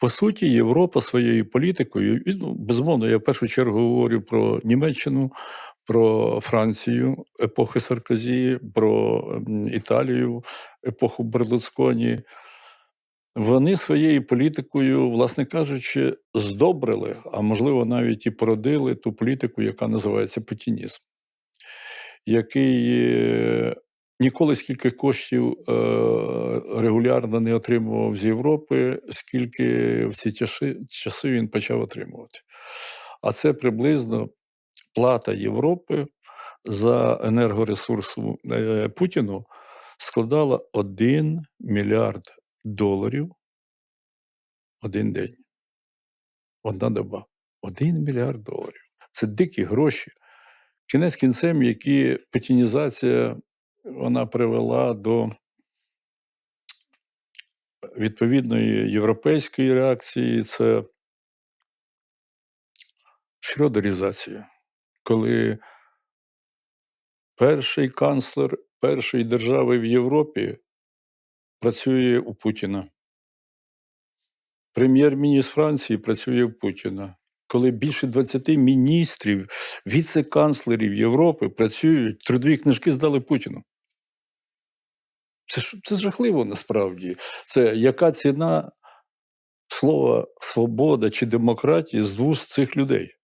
По суті, Європа своєю політикою, ну, безумовно, я в першу чергу говорю про Німеччину, про Францію, епохи Саркозі, про Італію, епоху Берлусконі. Вони своєю політикою, власне кажучи, здобрили, а можливо, навіть і породили ту політику, яка називається путінізм, який е, ніколи скільки коштів е, регулярно не отримував з Європи, скільки в ці часи, він почав отримувати. А це приблизно плата Європи за енергоресурсу е, Путіну складала 1 мільярд доларів один день. Одна доба. 1 мільярд доларів. Це дикі гроші. Кінець кінцем, які путінізація вона привела до відповідної європейської реакції, це шрёдерізація, коли перший канцлер першої держави в Європі працює у Путіна. Прем'єр-міністр Франції працює у Путіна. Коли більше 20 міністрів, віце-канцлерів Європи працюють, трудові книжки здали Путіну. Це, ж- це жахливо насправді. Це яка ціна слова свобода чи демократії з вуст цих людей?